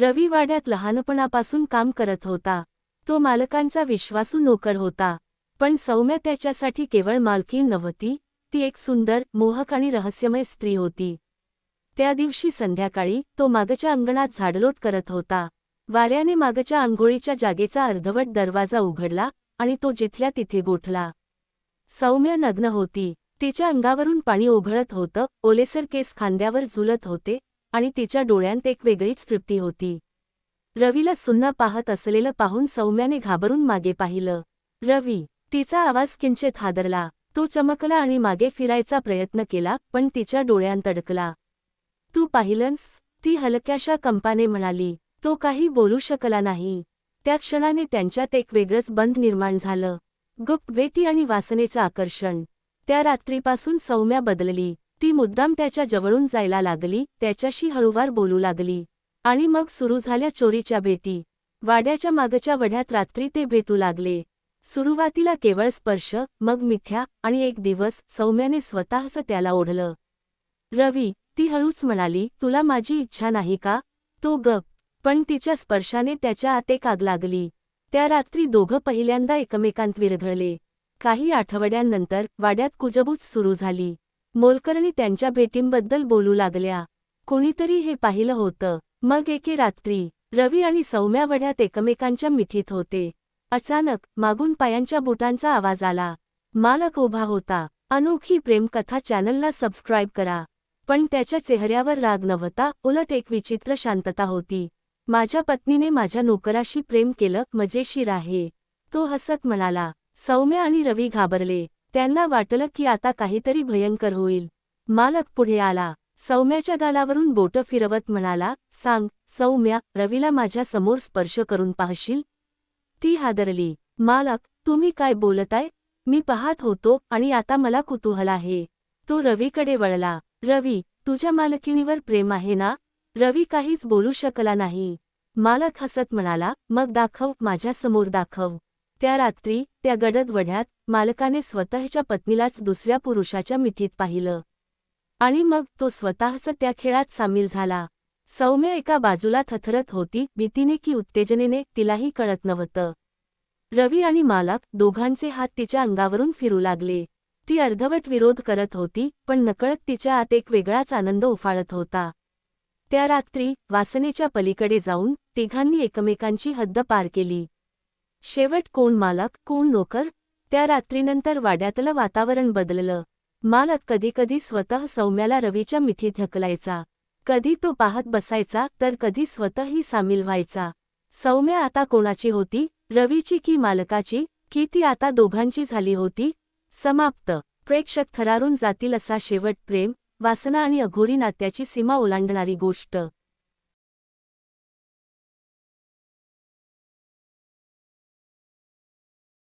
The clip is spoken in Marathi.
रवी वाड्यात लहानपणापासून काम करत होता. तो मालकांचा विश्वासू नोकर होता. पण सौम्य त्याच्यासाठी केवळ मालकीण नव्हती ती एक सुंदर मोहक आणि रहस्यमय स्त्री होती. त्या दिवशी संध्याकाळी तो मागच्या अंगणात झाडलोट करत होता. वाऱ्याने मागच्या आंघोळीच्या जागेचा अर्धवट दरवाजा उघडला आणि तो जिथल्या तिथे गोठला. सौम्य नग्न होती. तिच्या अंगावरून पाणी ओघळत होतं. ओलेसर केस खांद्यावर झुलत होते. आणि तिच्या डोळ्यांत एक वेगळीच तृप्ती होती. रवीला सुन्ना पाहत असलेलं पाहून सौम्याने घाबरून मागे पाहिलं. रवी तिचा आवाज किंचित हादरला. तो चमकला आणि मागे फिरायचा प्रयत्न केला पण तिच्या डोळ्यांत अडकला. तू पाहिलंस ती हलक्याशा कंपाने म्हणाली. तो काही बोलू शकला नाही त्या क्षणाने त्यांच्यात एक वेगळंच बंध निर्माण झालं. गुप्त बेटी आणि वासनेचं आकर्षण. त्या रात्रीपासून सौम्या बदलली. ती मुद्दाम त्याच्या जवळून जायला लागली त्याच्याशी हळूवार बोलू लागली. आणि मग सुरू झाल्या चोरीच्या भेटी. वाड्याच्या मागच्या वढ्यात रात्री ते भेटू लागले. सुरुवातीला केवळ स्पर्श मग मिठ्या आणि एक दिवस सौम्याने स्वतःच त्याला ओढलं. रवी ती हळूच म्हणाली तुला माझी इच्छा नाही का? तो गप. पण तिच्या स्पर्शाने त्याच्या आत एक आग लागली. त्या रात्री दोघं पहिल्यांदा एकमेकांत विरघळले. काही आठवड्यांनंतर वाड्यात कुजबूज सुरू झाली. मोलकरणी त्यांच्या भेटींबद्दल बोलू लागल्या. कोणीतरी हे पाहिलं होतं. मग एके रात्री रवी आणि सौम्या वढ्यात एकमेकांच्या मिठीत होते. अचानक मागून पायांच्या बुटांचा आवाज आला. मालक उभा होता. अनोखी प्रेमकथा चॅनलला सबस्क्राईब करा. पण त्याच्या चेहऱ्यावर राग नव्हता उलट एक विचित्र शांतता होती. माझ्या पत्नीने माझ्या नोकराशी प्रेम केलं मजेशीर आहे. तो हसत म्हणाला. सौम्या आणि रवी घाबरले. त्यांना वाटलं की आता काहीतरी भयंकर होईल. मालक पुढे आला. सौम्याच्या गालावरून बोटं फिरवत म्हणाला सांग सौम्या रवीला माझ्यासमोर स्पर्श करून पाहशील? ती हादरली. मालक तुम्ही काय बोलताय? मी पाहत होतो आणि आता मला कुतूहल आहे. तो रवीकडे वळला. रवी तुझ्या मालकिणीवर प्रेम आहे ना? रवी काहीच बोलू शकला नाही. मालक हसत म्हणाला मग दाखव माझ्यासमोर दाखव. त्या रात्री त्या गडद वढ्यात मालकाने स्वतःच्या पत्नीलाच दुसऱ्या पुरुषाच्या मिठीत पाहिलं. आणि मग तो स्वतःच त्या खेळात सामील झाला. सौम्य एका बाजूला थथरत होती भीतीने की उत्तेजनेने तिलाही कळत नव्हतं. रवी आणि मालक दोघांचे हात तिच्या अंगावरून फिरू लागले. ती अर्धवट विरोध करत होती पण नकळत तिच्या आत एक वेगळाच आनंद उफाळत होता. त्या रात्री वासनेच्या पलीकडे जाऊन तिघांनी एकमेकांची हद्द पार केली. शेवट कोण मालक कोण नोकर? त्या रात्रीनंतर वाड्यातलं वातावरण बदललं. मालक कधीकधी स्वतः सौम्याला रवीच्या मिठीत ढकलायचा. कधी तो पाहत बसायचा तर कधी स्वतःही सामील व्हायचा. सौम्या आता कोणाची होती? रवीची की मालकाची? की ती आता दोघांची झाली होती? समाप्त. प्रेक्षक थरारून जातील असा शेवट प्रेम वासना आणि अघोरी नात्याची सीमा ओलांडणारी गोष्ट.